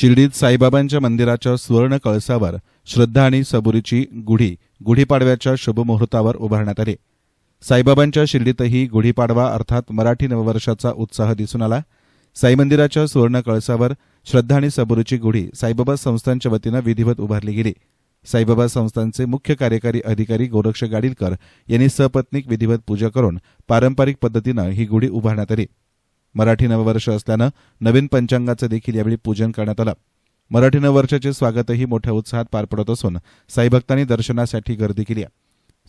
शिर्डीत साईबाबांच्या मंदिराच्या सुवर्ण कळसावर श्रद्धा आणि सबुरीची गुढी गुढीपाडव्याच्या शुभमुहूर्तावर उभारण्यात आली. साईबाबांच्या शिर्डीतही गुढीपाडवा अर्थात मराठी नववर्षाचा उत्साह दिसून आला. साई मंदिराच्या सुवर्ण कळसावर श्रद्धा आणि सबुरीची गुढी साईबाबा संस्थांच्या वतीनं विधिवत उभारली गेली. साईबाबा संस्थांचे मुख्य कार्यकारी अधिकारी गोरक्ष गाडीलकर यांनी सपत्नीक विधिवत पूजा करून पारंपरिक पद्धतीनं ही गुढी उभारण्यात आली. मराठी नववर्ष असल्यानं नवीन पंचांगाचं देखील यावेळी पूजन करण्यात आलं. मराठी नववर्षाचे स्वागतही मोठ्या उत्साहात पार पडत असून साईभक्तांनी दर्शनासाठी गर्दी केली आहे.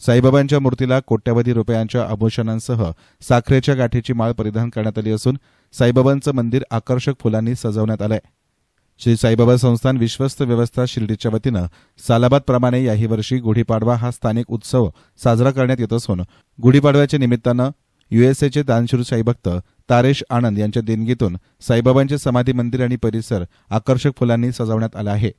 साईबाबांच्या मूर्तीला कोट्यवधी रुपयांच्या आभूषणांसह साखरेच्या गाठीची माळ परिधान करण्यात आली असून साईबाबांचं मंदिर आकर्षक फुलांनी सजवण्यात आलंय. श्री साईबाबा संस्थान विश्वस्त व्यवस्था शिर्डीच्या वतीनं सालाबादप्रमाणे याही वर्षी गुढीपाडवा हा स्थानिक उत्सव साजरा करण्यात येत असून गुढीपाडव्याच्या निमित्तानं युएसएचे दानशूर साईभक्त तारेश आनंद यांच्या देणगीतून साईबाबांचे समाधी मंदिर आणि परिसर आकर्षक फुलांनी सजवण्यात आला आहे.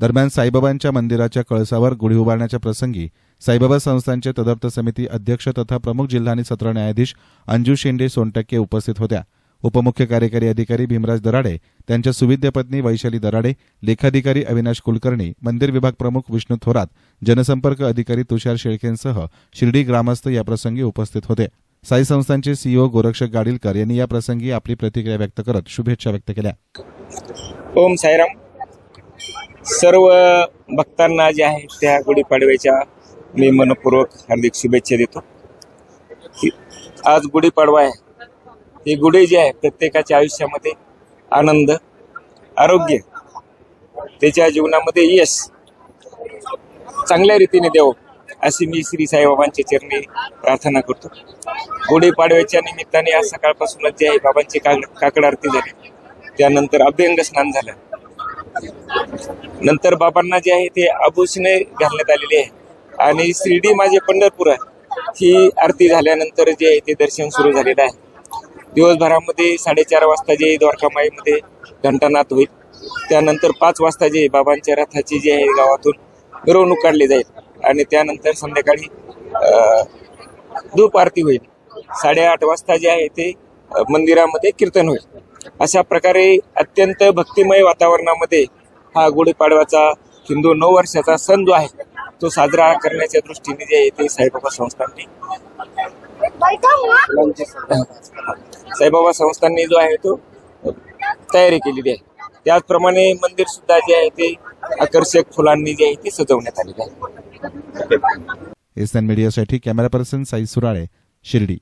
दरम्यान साईबाबांच्या मंदिराच्या कळसावर गुढी उभारण्याच्या प्रसंगी साईबाबा संस्थांचे तदर्थ समिती अध्यक्ष तथा प्रमुख जिल्हा आणि सत्र न्यायाधीश अंजू शेंडे सोनटक्के उपस्थित होत्या. उपमुख्य कार्यकारी अधिकारी भीमराज दराडे त्यांच्या सुविद्य पत्नी वैशाली दराडे लेखाधिकारी अविनाश कुलकर्णी मंदिर विभाग प्रमुख विष्णू थोरात जनसंपर्क अधिकारी तुषार शेळकेंसह शिर्डी ग्रामस्थ याप्रसंगी उपस्थित होते. साई संस्थांचे सीईओ गोरक्षक गाडीलकर यांनी या प्रसंगी आपली प्रतिक्रिया व्यक्त करत शुभेच्छा व्यक्त केल्या. ओम साईराम. सर्व भक्तांना जे आहे त्या गुढीपाडव्याच्या मी मनपूर्वक हार्दिक शुभेच्छा देतो. आज गुढीपाडवा आहे. ही गुढी जी आहे प्रत्येकाच्या आयुष्यामध्ये आनंद आरोग्य त्याच्या जीवनामध्ये यश चांगल्या रीतीने देव अशी मी श्री साईबाबांच्या चरणी प्रार्थना करतो. गुढीपाडव्याच्या निमित्ताने आज सकाळपासूनच जे आहे बाबांची काकड आरती झाली. त्यानंतर अभ्यंग स्नान झालं. नंतर बाबांना जे आहे ते आभूषणे घालण्यात आलेली आहे. आणि शिर्डी माझे पंढरपूर आहे. ही आरती झाल्यानंतर जे आहे ते दर्शन सुरू झालेलं आहे. दिवसभरामध्ये साडेचार वाजता जे द्वारकामाईमध्ये घंटानाथ होईल. त्यानंतर पाच वाजता जे बाबांच्या रथाची जी आहे गावातून मिरवणूक काढली जाईल. आणि त्यानंतर संध्याकाळी धूप आरती होईल. साडेआठ वाजता जे आहे ते मंदिरामध्ये कीर्तन होईल. अशा प्रकारे अत्यंत भक्तिमय वातावरणामध्ये हा गुढीपाडव्याचा हिंदू नऊ वर्षाचा सण जो आहे तो साजरा करण्याच्या दृष्टीने जे आहे ते साईबाबा संस्थांनी साईबाबा संस्थांनी जो आहे तो तयारी केलेली आहे. त्याचप्रमाणे मंदिर सुद्धा जे आहे ते आकर्षक फुलांनी जे आहे ते सजवण्यात आलेले आहे. एसएन मीडियासाठी कॅमेरा पर्सन साई सुराळे शिर्डी.